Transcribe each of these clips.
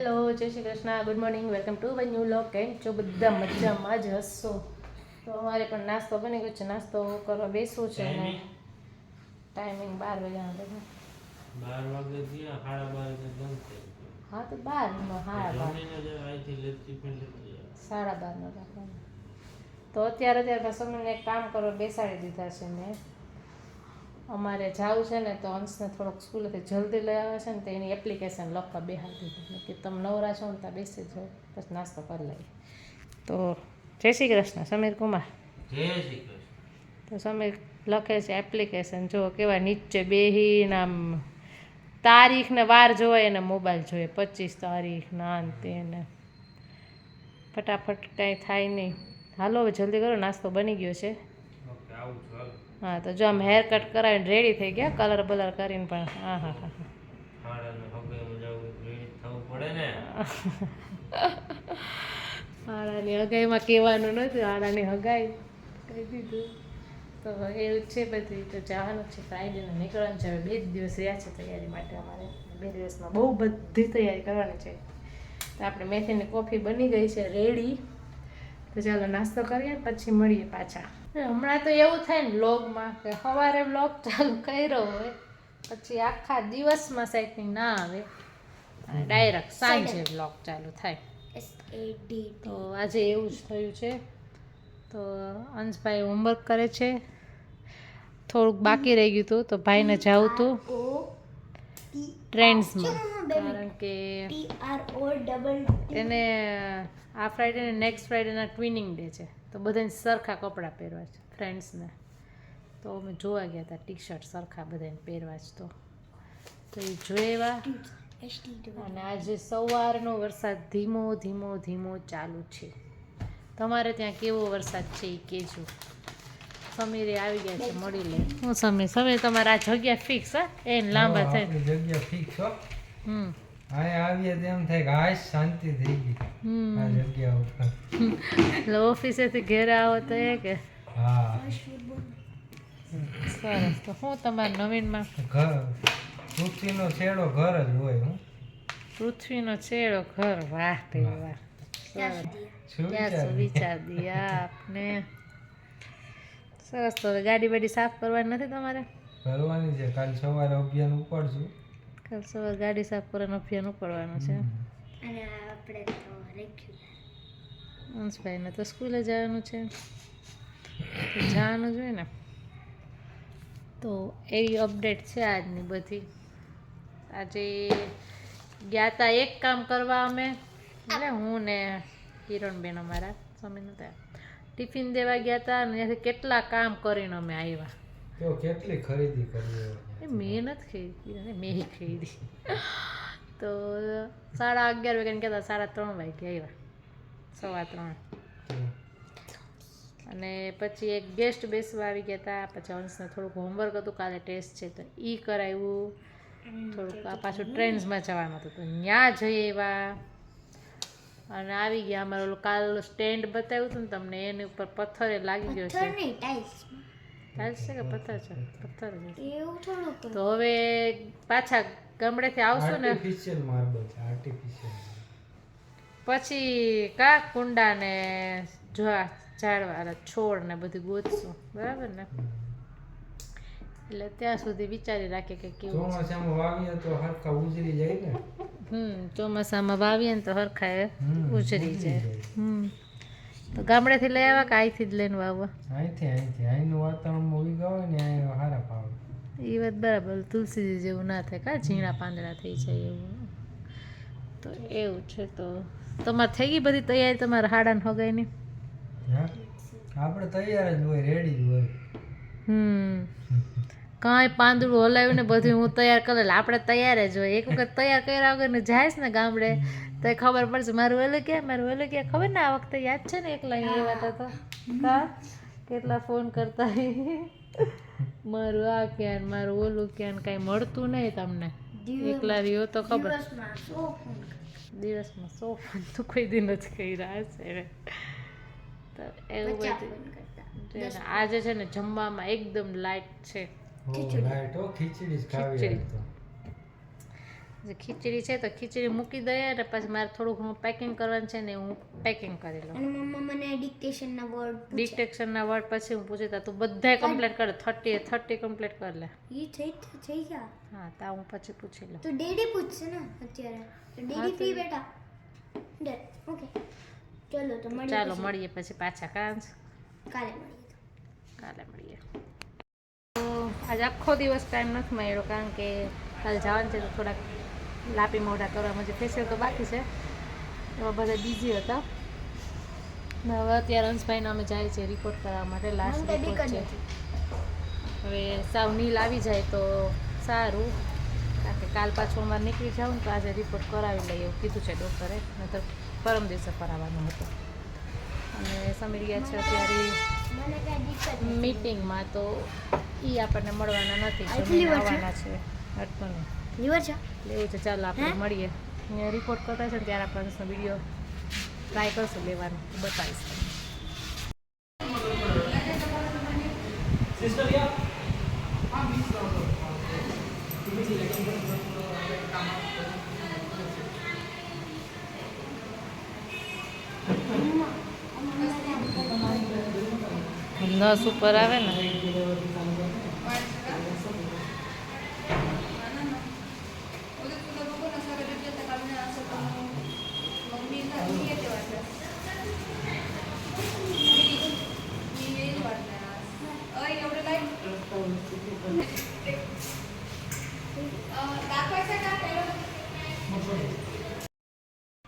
Hello Jai Shri Krishna. Good morning welcome to my new vlog કેમ છો? બધા મજામાં જ હસશો તો અમારે પણ નાસ્તો બની ગયો છે. નાસ્તો કરવા બેસવું છે અને ટાઈમિંગ બાર વાગ્યાનો બધો બાર વાગે ગયા સાડા બાર વાગે હા તો બારમાં સાડા બાર. જમીને બાર નો સાડા રાખવાનો તો અત્યારે અત્યારે અમને એક કામ કરવા બેસાડી દીધા છે ને અમારે જાવું છે ને તો અંશને થોડોક સ્કૂલેથી જલ્દી લઈ આવે છે ને તો એની એપ્લિકેશન લખવા બેહાડી દીધી. કે તમે નવરા છો ને ત્યાં બેસી જાઓ પછી નાસ્તો કરી લઈએ. તો જય શ્રી કૃષ્ણ. સમીર કુમાર. જય શ્રી કૃષ્ણ. તો સમીર લખે છે એપ્લિકેશન જો કેવા નીચે બેહીને આમ તારીખ ને વાર જોવાય એને મોબાઈલ જોઈએ. પચીસ તારીખ ના તેને. ફટાફટ કાંઈ થાય નહીં. હાલો હવે જલ્દી કરો નાસ્તો બની ગયો છે. ઓકે આવું છું હાલો. હા તો જો આમ હેર કટ કરાવીને રેડી થઈ ગયા કલર બલર કરીને પણ. હા હા હા આડાની હગાઈમાં કહેવાનું નથી આડાની હગાઈ કહી દીધું. તો એવું છે બધું તો જવાનું છે ફ્રાઈડેને નીકળવાનું છે હવે બે જ દિવસ રહ્યા છે તૈયારી માટે અમારે. બે દિવસમાં બહુ બધી તૈયારી કરવાની છે. તો આપણે મેથીની કોફી બની ગઈ છે રેડી તો ચાલો નાસ્તો કરીએ પછી મળીએ પાછા. હમણાં તો એવું થાય ને વ્લોગમાં કે સવારે વ્લોગ ચાલુ કર્યો હોય પછી આખા દિવસમાં સાઈટની ના આવે. અને ડાયરેક્ટ સાંજે વ્લોગ ચાલુ થાય. તો આજે એવું જ થયું છે. તો અંશભાઈ હોમવર્ક કરે છે. થોડુંક બાકી રહી ગયું હતું તો ભાઈને જવું હતું. ટ્રેન્ડ્સમાં કારણ કે એને આ ફ્રાઈડે ને નેક્સ્ટ ફ્રાઈડેના ટ્વિનિંગ ડે છે. તો બધાને સરખા કપડાં પહેરવા છે ફ્રેન્ડ્સને તો અમે જોવા ગયા હતા ટી શર્ટ સરખા બધાને પહેરવા જ તો. તો એ જોયા અને આજે સવારનો વરસાદ ધીમો ધીમો ધીમો ચાલુ છે. તમારે ત્યાં કેવો વરસાદ છે એ કહેજો. સમીરે આવી ગયા છે મળી લે હું સમીર સમીર તમારે આ જગ્યા ફિક્સ હા એને લાંબા થાય. જગ્યા ફિક્સ હમ. અહીંયા આવીએ તો એમ થાય કે આ શાંતિ થઈ ગઈ. હમ. આ જગ્યા ઉપર. એટલે ઓફિસેથી ઘેરે આવો તો એ કે. હા. સરસ. તો હું તમારા નવીનમાં? ઘર પૃથ્વીનો છેડો ઘર જ હોય હું. પૃથ્વીનો છેડો ઘર. વાહ તે વાહ. વિચાર દિયા આપને. સરસ. તો ગાડી બાડી સાફ કરવાની નથી તમારે? કરવાની છે. કાલ સવારે અભિયાન ઉપાડશું. કાલ સવારે ગાડી સાફ કરવાનું અભિયાન ઉપાડવાનો છે. અંશભાઈને તો સ્કૂલે જવાનું છે. તો જવાનું જોઈએ ને. તો એવી અપડેટ છે આજની બધી. આજે ગયા હતા એક કામ કરવા અમે. એટલે હું ને કિરણબેન અમારા. સમય નહોતા ટિફિન દેવા ગયા હતા અને ત્યાંથી કેટલા કામ કરીને અમે આવ્યા. તો કેટલી ખરીદી કરી એ મેં નથી ખરીદી મેં ખરીદી. તો સાડા અગિયાર વાગ્યાને કહેતા સાડા ત્રણ વાગે આવ્યા. સવા ત્રણ. અને પછી એક ગેસ્ટ બેસવા આવી ગયા હતા પછી અંશને થોડુંક હોમવર્ક હતું કાલે ટેસ્ટ છે તો એ કરાવ્યું થોડુંક પાછું ટ્રેન્ડ્સમાં જવાનું હતું તો ત્યાં જઈ એવા અને આવી ગયા અમારે ઓલું કાલ સ્ટેન્ડ બતાવ્યું હતું ને તમને એની ઉપર પથ્થર એ લાગી ગયો છે. ટાઇલ્સ છે કે પથ્થર છે? પથ્થર છે. તો હવે પાછા ગામડેથી આવશું ને? આર્ટિફિશિયલ માર્બલ છે આર્ટિફિશિયલ પછી કા કુંડા ને ઝા ઝાડવાળા છોડ ને બધું ગોતશું. બરાબર ને? એટલે ત્યાં સુધી વિચારી રાખીએ કે કેવું. ચોમાસામાં વાવીએ તો હરખા ઉજરી જાય ને? હમ ચોમાસામાં વાવીએ ને તો હરખા ઉજરી જાય. હમ. તો ગામડેથી લઈ આવ્યા કે અહીંથી જ લઈને વાવવા? અહીંથી અહીંથી. અહીંનું વાતાવરણ ઉગા ગયો ને અહીં હારા પાવ એ વાત બરાબર. તુલસીજી જેવું ના થાય. કા ઝીણા પાંદડા થઈ જાય એવું. તો એવું છે તો. તમારે થઈ ગઈ બધી તૈયારી તમારા હાડાને હગાઈની? આપણે તૈયાર જ હોય રેડી જ હોય. હમ. કાંઈ પાંદડું હલાવ્યું ને બધું હું તૈયાર કરેલ. આપણે તૈયાર જ હોય. એક વખત તૈયાર કર્યા વગર ને જાય ને ગામડે. તો એ ખબર પડશે. મારું ઓલું ક્યાં મારું ઓલું ક્યાં ખબર ને આ વખતે યાદ છે ને એકલા આવ્યા હતા? તો કેટલા ફોન કરતા મારું આ ક્યાં મારું ઓલું ક્યાં ને કાંઈ મળતું નહીં તમને. એકલા રહ્યો તો ખબર. દિવસમાં સો ફોન તો કોઈ દિન જ કર્યા હશે તો એવું બધું. આજે છે ને જમવામાં એકદમ લાઈટ છે. હો ખીચડી. ખીચડી. જે ખીચડી છે તો ખીચડી મૂકી દઈએ અને પછી મારે થોડું ઘણું પેકિંગ કરવાનું છે ને હું પેકિંગ કરી લઉં. અને મમ્મા મને ડિક્ટેશનના વર્ડ ડિટેક્શનના વર્ડ પછી હું પૂછી તા તું બધાય કમ્પ્લીટ કરે થર્ટી થર્ટી કમ્પ્લીટ કર લે. એ થઈ થઈ ગયા? હા તા હું પછી પૂછી લઉં. તો ડેડી પૂછશે ને અત્યારે. તો ડેડી ફ્રી બેટા ડે ઓકે. ચલો તો મળીએ ચાલો મળીએ પછી પાછા કાંચ કાલે મળીએ. કાલે મળીએ. તો આજે આખો દિવસ ટાઈમ નથી મળ્યો કારણ કે કાલે જવાનું છે તો થોડાક લાપી મોઢા કરવા માટે ફેશિયલ તો બાકી છે. એમાં બધા બીજી હતા. હવે અત્યારે અંશભાઈને અમે જાય છે રિપોર્ટ કરવા માટે લાસ્ટ રિપોર્ટ છે. હવે સાવ નીલ આવી જાય તો સારું. કારણ કે કાલ પાછું અમારે નીકળી જાઉં ને તો આજે રિપોર્ટ કરાવી લઈએ એવું કીધું છે ડૉક્ટરે. નહીતર પરમ દિવસે કરાવવાનું હતું. અને સમીર ગયા છે અત્યારે. મીટિંગમાં તો એ આપણને મળવાના નથી? આવવાના છે. અટકું લીવર છે? લેવું એવું છે ચાલો આપણે મળીએ. અહીંયા રિપોર્ટ કરતા છે ને ત્યારે આપણે વીડિયો ટ્રાય કરશું લેવાનો. બતાવીશ. નસ ઉપર આવે ને.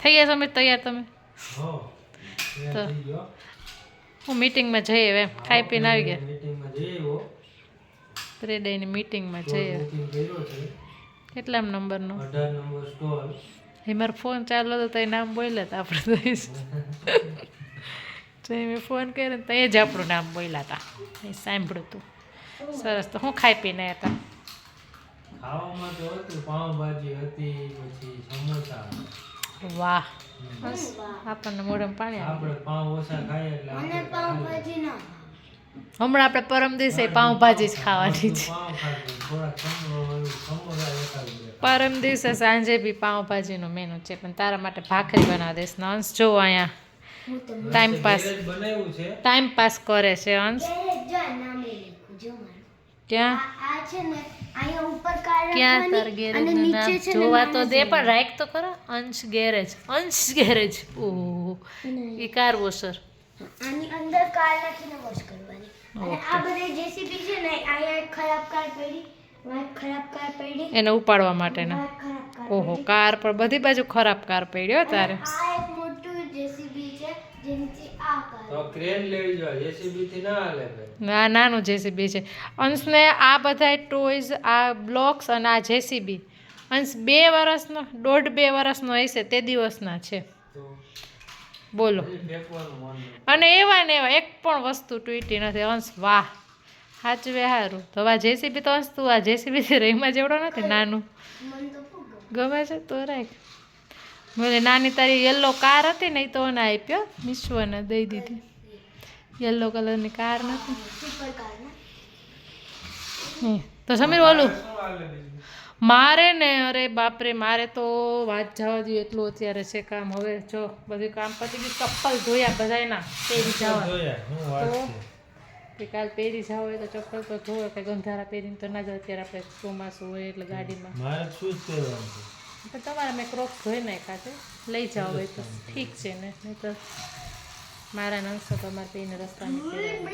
થઈ ગયા સમીર તૈયાર તમે? તો હું મીટિંગમાં જઈએ એમ. ખાઈ પીને આવી ગયા ત્રેડેની મીટિંગમાં જઈએ કેટલામ નંબરનો? એ મારો ફોન ચાલુ હતો તો એ નામ બોલ્યા હતા આપણે દઈશ તો એ મેં ફોન કર્યો ને તો એ જ આપણું નામ બોલ્યા હતા એ સાંભળ્યું હતું સરસ. તો હું ખાઈ પીને હતા ખાવામાં તો હતું પાવભાજી હતી પછી સમોસા. વાહ. બસ આપણને મોઢમ પાણી આપણે પાઉં ઓછા ખાઈએ એટલે મને પાઉં ભાજી ના હમણાં આપણે પરમ દિવસે પાઉંભાજી જ ખાવાની છે. પરમ દિવસે સાંજે બી પાઉંભાજીનો મેનુ છે પણ તારા માટે ભાખરી બનાવી દઈશ. ને અંશ જો અહીંયા હું તો ટાઈમ પાસ ટાઈમ પાસ કરે છે અંશ. ક્યાં? ક્યાં તાર ગેરેજ ગેરેજનું નામ? જોવા તો દે પણ રાખ તો ખરો. અંશ ગેરેજ. અંશ ગેરેજ. ઓહો. એ કાર વોશર આની અંદર કાર નાખીને વોશ કરવાની. અને આ બધે જેસીબી છે ને અહીંયા ખરાબ કાર પડી એને ઉપાડવા માટેના. ઓહો કાર પર બધી બાજુ ખરાબ કાર પડ્યો તારે. આ એક મોટું જેસીબી છે કાર તો ક્રેન લેવી જોઈએ જેસીબી થી ના હાલે નાનું જેસીબી છે. અંશને આ બધા ટોયઝ આ બ્લોક્સ અને આ જેસીબી અંશ બે વર્ષનો દોઢ બે વર્ષનો હશે તે દિવસના છે. બોલો. અને એવા ને એવા એક પણ વસ્તુ તૂટી નથી. અંશ વાહ. સાચવે સારું તો આ જેસીબી તો અંશ તું આ જેસીબી રહીમાં જેવડો નથી નાનું. મન તો ખૂબ ગમે. ગમે છે તો રાખ. બોલે નાની તારી યલો કાર હતી ને એ તો એને આપ્યો મિશ્વને દઈ દીધી યલો કલરની કાર નથી. તો સમીર બીજું? મારે ને અરે બાપરે મારે તો વાત જવા જોઈએ એટલું અત્યારે છે કામ હવે જો બધું કામ પતી ગયું ચપ્પલ ધોયા બધાયના પહેરી જવા તો? કે કાલ પહેરી જાવ હોય તો ચપ્પલ તો ધોવે કે ગંધારા પહેરીને તો ના જાય અત્યારે આપણે ચોમાસું હોય એટલે ગાડીમાં મારે શું જ પહેરવાનું પણ તમારે મેં ક્રોક્સ ધોઈ નાખ્યા છે. લઈ જાઓ હોય તો. ઠીક છે ને નહીં તો મારા નંસો તમારે પીને રસ્તા.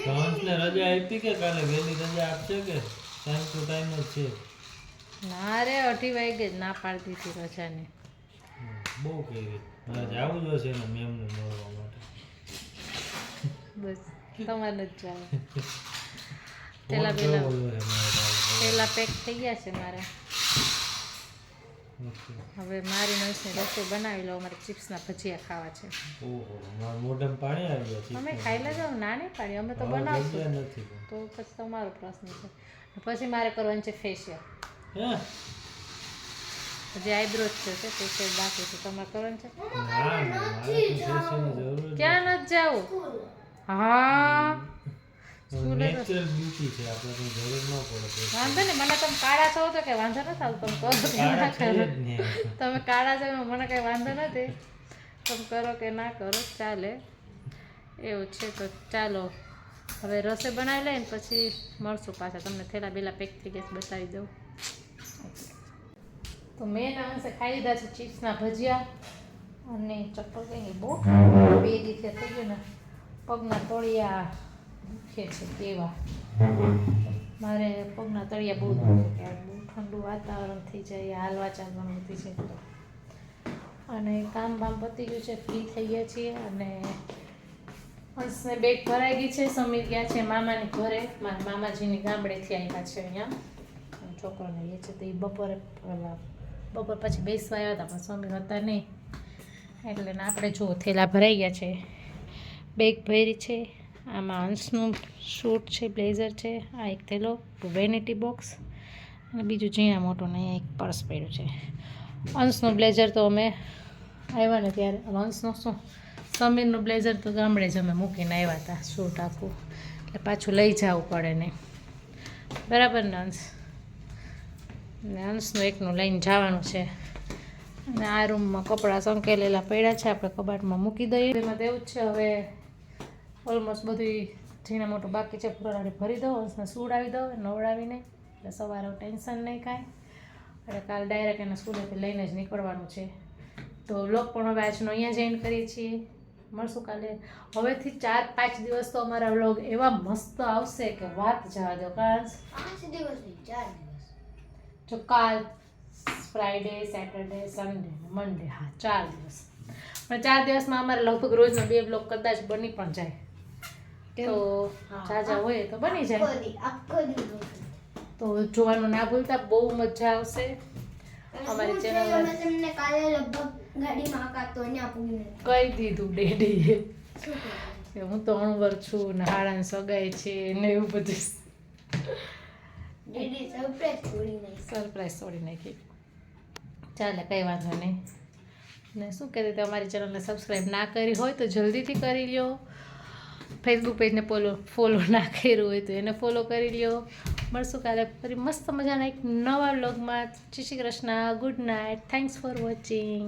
તો હંસને રજા આપી કે કાલે વહેલી રજા આપશે કે? ટાઈમ ટુ ટાઈમ જ છે. ના રે અઢી વાગે જ ના પાડતી હતી રજાની. બહુ કેવી મારે જવું જ હશે એના મેમને મળવા માટે. બસ તમારે જ જાવ પેલા પેલા. પેલા પેક થઈ ગયા છે મારે. હવે મારી નંસની રસોઈ બનાવી લો અમારે ચિપ્સના ભજીયા ખાવા છે. ઓહો મારા મોઢામાં પાણી આવી ગયા છે અમે ખાઈ લેજો ના નહીં પાડી અમે તો બનાવશું. નથી તો પછી તમારો પ્રશ્ન છે. પછી મારે કરવાનું છે ફેશિયલ હે? હજી આઈબ્રો છે છે ફેશિયલ બાકી છે. તમારે કરવાનું છે? તો ક્યાં નથી જવું? હા. નેચરલ બ્યુટી છે આપણે કંઈ જરૂર ન પડે વાંધો નહીં મને તમે કાળા છો તો કે વાંધો નથી આવતો તમે કરો કે ના કાળા છે કરો. જ ને. તમે કાળા છો મને કઈ વાંધો નથી. તમે કરો કે ના કરો ચાલે. એવું છે તો ચાલો. હવે રસોઈ બનાવી લઈને પછી મળશું પાછા. તમને થેલા બેલા પેક થઈ ગયા બતાવી દઉં. તો મેં અંશે ખાઈ લીધા છે ચિપ્સના ભજીયા અને ચપ્પલ કંઈ બહુ બે રીતે થઈ ગયું ને પગના તળિયા દુખે છે કેવા? મારે પગના તળિયા બહુ દુખે કે બહુ ઠંડુ વાતાવરણ થઈ જાય હાલવા ચાલવાનું થઈ છે તો. અને કામ બામ પતી ગયું છે ફ્રી થઈ ગયા છીએ અને હંસને બેગ ભરાઈ ગઈ છે સમીર ગયા છે મામાની ઘરે. મારા મામાજીની ગામડેથી આવ્યા છે અહીંયા. છોકરાને એ છે તો એ બપોરે બપોર પછી બેસવા આવ્યા હતા પણ સમીર હતા નહીં. એટલે આપણે જો થેલા ભરાઈ ગયા છે. બેગ ભરી છે. આમાં અંશનું શૂટ છે, બ્લેઝર છે, આ એક થેલો વેનિટી બોક્સ અને બીજું ઝીણા મોટું ને એક પર્સ પડ્યું છે. અંશનું બ્લેઝર તો અમે આવ્યા ને ત્યારે અંશનું શું? સમીરનું બ્લેઝર તો ગામડે જ અમે મૂકીને આવ્યા હતા, શૂટ આખું. એટલે પાછું લઈ જવું પડે નહીં બરાબર ને અંશ? ને અંશનું એકનું લઈને જવાનું છે. અને આ રૂમમાં કપડાં સંકેલેલા પડ્યા છે, આપણે કબાટમાં મૂકી દઈએ. એમાં તો એવું જ છે, હવે ઓલમોસ્ટ બધું ઝીણા મોટું બાકી છે ફુરાડી ભરી દો હંસને સુવડાવી દો નવડાવીને એટલે સવારે ટેન્શન નહીં કાંઈ. એટલે કાલ ડાયરેક્ટ એને સ્કૂલેથી લઈને જ નીકળવાનું છે. તો લોક પણ હવે આજનો અહીંયા જોઈન કરીએ છીએ. મળશું કાલે. હવેથી ચાર પાંચ દિવસ તો અમારા વ્લોગ એવા મસ્ત આવશે કે વાત જવા દો કારણ પાંચ દિવસ ચાર દિવસ. જો કાલ ફ્રાઈડે સેટરડે સન્ડે મંડે હા ચાર દિવસ. પણ ચાર દિવસમાં અમારે લગભગ રોજનો બે બ્લોગ કદાચ બની પણ જાય. તો જાજા હોય તો બની જાય. તો જોવાનું ના ભૂલતા બહુ મજા આવશે. અમારી અમે તમને કાલે લગભગ ગાડીમાં કાતો ત્યાં પૂરીને કહી દીધું ડેડીએ. કે હું તો અણવર છું ને હાડાને સગાઈ છે ને એવું બધું. ડેડી સરપ્રાઈઝ છોડી નાખી. સરપ્રાઈઝ છોડી નાખી. ચાલે કંઈ વાંધો નહીં. ને શું કહેતી હતી અમારી ચેનલને સબસ્ક્રાઈબ ના કરી હોય તો જલ્દીથી કરી લ્યો. ફેસબુક પેજને ફોલો ફોલો ના કર્યું હોય તો એને ફોલો કરી લ્યો. મળશું કાલે ફરી મસ્ત મજાના એક નવા વ્લોગમાં Jai Shri Krishna. Good night thanks for watching